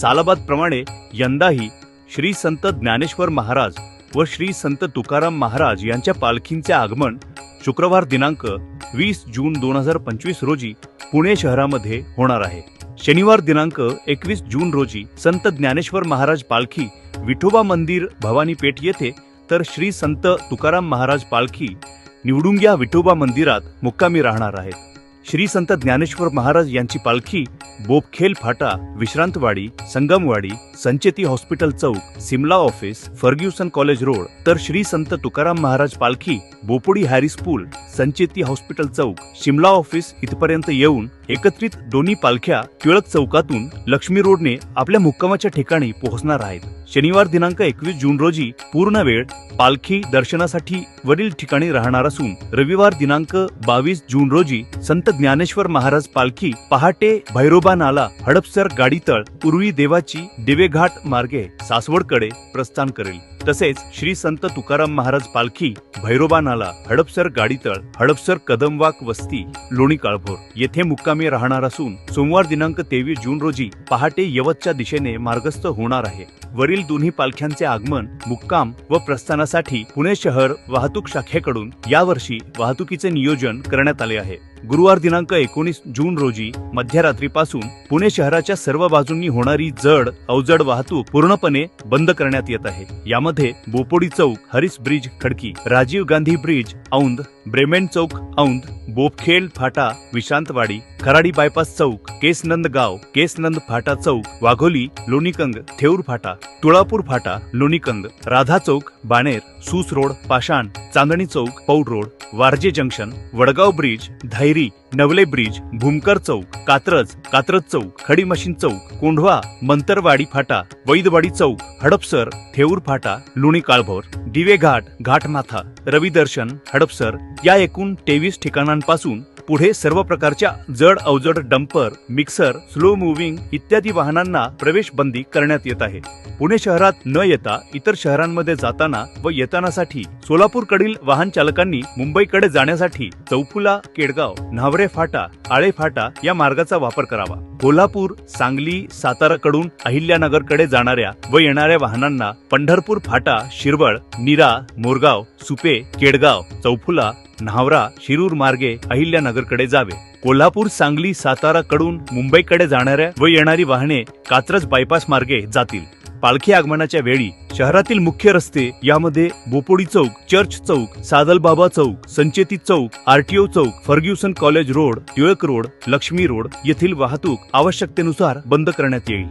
सालाबाद प्रमाणे यंदाही श्री संत ज्ञानेश्वर महाराज व श्री संत तुकाराम महाराज यांच्या पालखींचे आगमन शुक्रवार दिनांक वीस जून दोन हजार पंचवीस रोजी पुणे शहरामध्ये होणार आहे. शनिवार दिनांक एकवीस जून रोजी संत ज्ञानेश्वर महाराज पालखी विठोबा मंदिर भवानी पेठ येथे तर श्री संत तुकाराम महाराज पालखी निवडुंग्या विठोबा मंदिरात मुक्कामी राहणार आहेत श्री संत ज्ञानेश्वर महाराज यांची पालखी बोपखेल फाटा विश्रांतवाडी संगमवाडी संचेती हॉस्पिटल चौक Simla office Fergusson college road तर श्री संत तुकाराम महाराज पालखी बोपोडी हॅरिस पूल संचेती हॉस्पिटल चौक शिमला ऑफिस इथपर्यंत येऊन एकत्रित दोन्ही पालख्या टिळक चौकातून लक्ष्मी रोडने आपल्या मुक्कामाच्या ठिकाणी पोहोचणार आहेत. शनिवार दिनांक एकवीस जून रोजी पूर्ण वेळ पालखी दर्शनासाठी वरील ठिकाणी राहणार असून रविवार दिनांक बावीस जून रोजी संत ज्ञानेश्वर महाराज पालखी पहाटे भैरोबा नाला हडपसर गाडीतळ उर्वी देवाची दिवेघाट मार्गे सासवडकडे प्रस्थान करेल. तसेच श्री संत तुकाराम महाराज पालखी भैरोबा नाला हडपसर गाडीतळ हडपसर कदमवाक वस्ती लोणी काळभोर येथे मुक्कामी राहणार असून सोमवार दिनांक तेवीस जून रोजी पहाटे यवतच्या दिशेने मार्गस्थ होणार आहे. वरील दोन्ही पालख्यांचे आगमन मुक्काम व प्रस्थानासाठी पुणे शहर वाहतूक शाखेकडून यावर्षी वाहतुकीचे नियोजन करण्यात आले आहे. गुरुवार दिनांक एकोणीस जून रोजी मध्यरात्रीपासून पुणे शहराच्या सर्व बाजूंनी होणारी जड अवजड वाहतूक पूर्णपणे बंद करण्यात येत आहे. यामध्ये बोपोडी चौक Harris bridge Khadki Rajiv Gandhi bridge Aundh Bremen चौक औंध बोपखेल फाटा विश्रांतवाडी खराडी बायपास चौक केसनंद गाव केसनंद फाटा चौक वाघोली लोणीकंग थेऊर फाटा तुळापूर फाटा लोणीकंद राधा चौक बाणेर सूस रोड पाषाण चांदणी चौक Paud road Warje junction Wadgaon bridge Dhayari Navale bridge Bhumkar चौक कात्रज कात्रज चौक खडी मशीन चौक कोंढवा मंतरवाडी फाटा वैदवाडी चौक हडपसर थेऊर फाटा लुणी काळभोर दिवे घाट घाटमाथा रवी दर्शन हडपसर या एकूण तेवीस ठिकाणांपासून पुढे सर्व प्रकारच्या जड अवजड डंपर मिक्सर स्लो मुव्हिंग इत्यादी वाहनांना प्रवेश बंदी करण्यात येत आहे. पुणे शहरात न येता इतर शहरांमध्ये जाताना व येतानासाठी सोलापूरकडील वाहन चालकांनी मुंबईकडे जाण्यासाठी चौफुला केडगाव न्हावरे फाटा आळे फाटा या मार्गाचा वापर करावा. कोल्हापूर सांगली साताराकडून अहिल्यानगरकडे जाणाऱ्या व येणाऱ्या वाहनांना पंढरपूर फाटा शिरवळ नीरा मोरगाव सुपे केडगाव चौफुला न्हावरा शिरूर मार्गे अहिल्यानगरकडे जावे. कोल्हापूर सांगली सातारा कडून मुंबईकडे जाणाऱ्या व येणारी वाहने कात्रज बायपास मार्गे जातील. पालखी आगमनाच्या वेळी शहरातील मुख्य रस्ते यामध्ये बोपोडी चौक चर्च चौक सादलबाबा चौक संचेती चौक आरटीओ चौक Fergusson college road Tilak road Laxmi road येथील वाहतूक आवश्यकतेनुसार बंद करण्यात येईल.